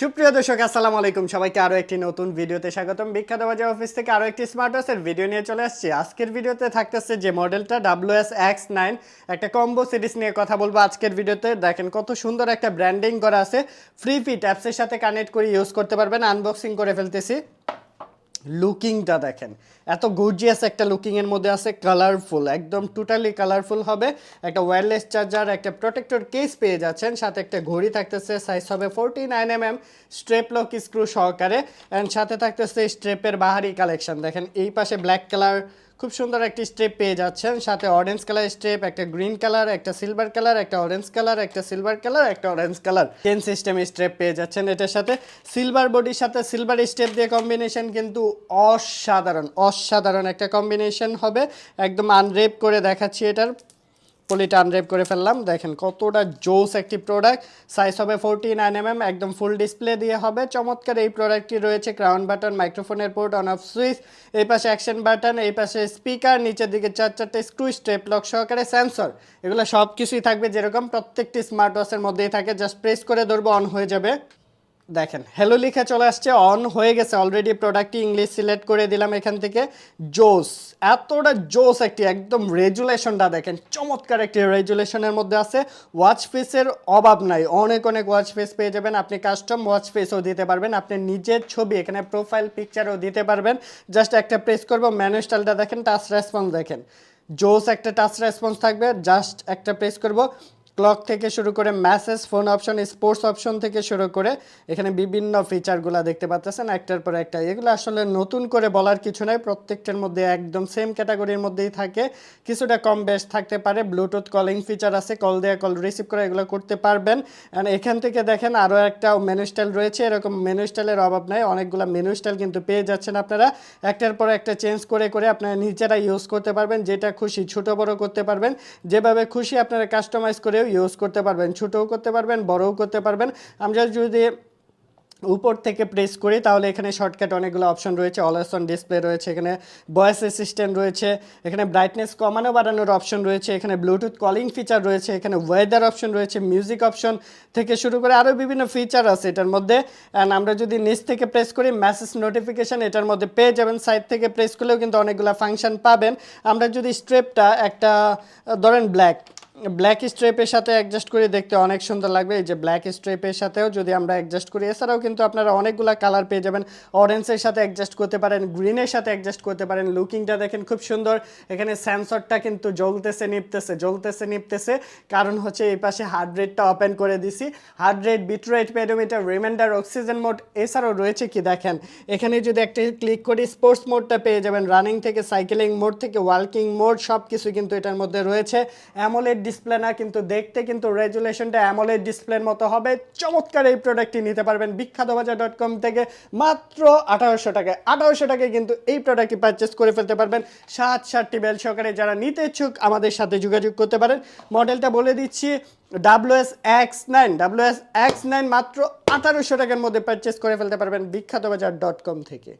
সুপ্রিয় দর্শক, আসসালামু আলাইকুম। সবাইকে আরও একটি নতুন ভিডিওতে স্বাগতম। বিখ্যাত বাজার অফিস থেকে আরও একটি স্মার্ট ওয়াচের ভিডিও নিয়ে চলে আসছি। আজকের ভিডিওতে থাকতেছে যে মডেলটা ডাব্লিউ এস এক্স নাইন একটা কম্বো সিরিজ নিয়ে কথা বলব আজকের ভিডিওতে। দেখেন কত সুন্দর একটা ব্র্যান্ডিং করা আছে। ফ্রি ফিট অ্যাপসের সাথে কানেক্ট করে ইউজ করতে পারবেন। আনবক্সিং করে ফেলতেছি। লুকিংটা দেখেন। এত গর্জিয়াস একটা লুকিংয়ের মধ্যে আছে কালারফুল একদম টোটালি কালারফুল হবে। একটা ওয়্যারলেস চার্জার একটা প্রোটেক্টর কেস পেয়ে যাচ্ছেন, সাথে একটা ঘড়ি থাকতেছে সাইজ হবে forty nine m m strap lock screw সহকারে অ্যান্ড সাথে থাকতেছে স্ট্রেপের বাহারি কালেকশন দেখেন, এই পাশে ব্ল্যাক কালার খুব সুন্দর একটি স্টেপ পেয়ে যাচ্ছেন। সাথে অরেঞ্জ কালার স্টেপ, একটা গ্রিন কালার একটা সিলভার কালার একটা অরেঞ্জ কালার একটা সিলভার কালার একটা orange colour chain system strap পেয়ে যাচ্ছেন এটার সাথে। সিলভার বডির সাথে সিলভার স্টেপ দিয়ে কম্বিনেশন কিন্তু অসাধারণ অসাধারণ একটা কম্বিনেশন হবে। একদম আনরেপ করে দেখাচ্ছি এটার। পলিটা আনরেপ করে ফেললাম। দেখেন কতটা জোস একটি প্রোডাক্ট সাইজ হবে ফোরটি নাইন এম এম একদম ফুল ডিসপ্লে দিয়ে হবে। চমৎকার এই প্রোডাক্টটি রয়েছে ক্রাউন বাটন মাইক্রোফোনের পোর্ট অন অফ সুইচ এই পাশে অ্যাকশন বাটন এই পাশে স্পিকার নিচের দিকে চার চারটে স্ক্রু স্টেপ লক সহকারে সেন্সর এগুলো সব কিছুই থাকবে যেরকম প্রত্যেকটি স্মার্ট ওয়াচের মধ্যেই থাকে। জাস্ট প্রেস করে ধরবো অন হয়ে যাবে। দেখেন হ্যালো লিখে চলে আসছে অন হয়ে গেছে অলরেডি প্রোডাক্টটি ইংলিশ সিলেক্ট করে দিলাম এখান থেকে। জোস এতটা জোস একটি, একদম রেজুলেশনটা দেখেন, চমৎকার একটি রেজুলেশনের মধ্যে আছে। ওয়াচ ফেসের অভাব নাই, অনেক অনেক ওয়াচ ফেস পেয়ে যাবেন, আপনি কাস্টম ওয়াচ ফেসও দিতে পারবেন, আপনি নিজের ছবি, এখানে প্রোফাইল পিকচারও দিতে পারবেন। জাস্ট একটা প্রেস করব ম্যানু দেখেন টাচ রেসপন্স দেখেন। জোস একটা টাচ রেসপন্স থাকবে জাস্ট একটা প্রেস করব। ক্লক থেকে শুরু করে message, phone option, sports option থেকে শুরু করে এখানে বিভিন্ন ফিচারগুলো দেখতে পাচ্ছেন একটার পর একটা। এগুলো আসলে নতুন করে বলার কিছু নাই, প্রত্যেকটার মধ্যে একদম সেম ক্যাটাগরির মধ্যেই থাকে। কিছুটা কম বেশ থাকতে পারে ব্লুটুথ কলিং ফিচার আছে কল দেওয়া কল রিসিভ করে, এগুলো করতে পারবেন। অ্যান্ড এখান থেকে দেখেন আরও একটা মেনু স্টাইল রয়েছে, এরকম মেনু স্টাইলের অভাব নাই, অনেকগুলো মেনু স্টাইল কিন্তু পেয়ে যাচ্ছেন আপনারা। একটার পর একটা চেঞ্জ করে করে আপনারা নিজেরা ইউজ করতে পারবেন, যেটা খুশি, ছোট বড় করতে পারবেন। যেভাবে খুশি আপনারা কাস্টমাইজ করেও ইউজ করতে পারবেন, ছোটও করতে পারবেন, বড়ও করতে পারবেন। আমরা যদি উপর থেকে প্রেস করি, তাহলে এখানে শর্টকাট অনেকগুলো অপশন রয়েছে অলওয়েস অন ডিসপ্লে রয়েছে, এখানে ভয়েস অ্যাসিস্ট্যান্ট রয়েছে, এখানে ব্রাইটনেস কমানো বাড়ানোর অপশন রয়েছে, এখানে ব্লুটুথ কলিং ফিচার রয়েছে, এখানে ওয়েদার অপশন রয়েছে মিউজিক অপশন থেকে শুরু করে আরও বিভিন্ন ফিচার আছে এটার মধ্যে। অ্যান্ড আমরা যদি নিচ থেকে প্রেস করি মেসেজ নোটিফিকেশান এটার মধ্যে পেয়ে যাবেন সাইড থেকে প্রেস করলেও কিন্তু অনেকগুলো ফাংশন পাবেন। আমরা যদি স্ট্রেপটা একটা, ধরেন ব্ল্যাক ব্ল্যাক স্ট্রেপের সাথে অ্যাডজাস্ট করে দেখতে অনেক সুন্দর লাগবে। এই যে ব্ল্যাক স্ট্রেপের সাথেও যদি আমরা অ্যাডজাস্ট করি, এছাড়াও কিন্তু আপনারা অনেকগুলো কালার পেয়ে যাবেন। অরেঞ্জের সাথে অ্যাডজাস্ট করতে পারেন গ্রিনের সাথে অ্যাডজাস্ট করতে পারেন। লুকিংটা দেখেন খুব সুন্দর। এখানে সেন্সরটা কিন্তু জ্বলতেছে, নিপতেছে জ্বলতেছে, নিপতেছে। কারণ হচ্ছে এই পাশে হার্ট রেটটা ওপেন করে দিছি। Heart rate beat rate pedometer reminder oxygen mode এছাড়াও রয়েছে কি দেখেন? এখানে যদি একটা ক্লিক করি স্পোর্টস মোডটা পেয়ে যাবেন। রানিং থেকে সাইকেলিং মোড থেকে ওয়ার্কিং মোড সব কিছু কিন্তু এটার মধ্যে রয়েছে। অ্যামোলেড ডিসপ্লে না, কিন্তু দেখতে কিন্তু রেজুলেশনটা অ্যামোলেড ডিসপ্লের মতো হবে। চমৎকার এই প্রোডাক্টটি নিতে পারবেন বিখ্যাত বাজার ডট কম থেকে মাত্র আঠারোশো টাকায়। আঠারোশো টাকায় কিন্তু এই প্রোডাক্টটি পারচেস করে ফেলতে পারবেন। সাত সাতটি বেল সহকারে যারা নিতে ইচ্ছুক আমাদের সাথে যোগাযোগ করতে পারেন। মডেলটা বলে দিচ্ছি W S X nine W S X nine মাত্র আঠারোশো টাকার মধ্যে পারচেস করে ফেলতে পারবেন বিখ্যাত বাজার ডট কম থেকে।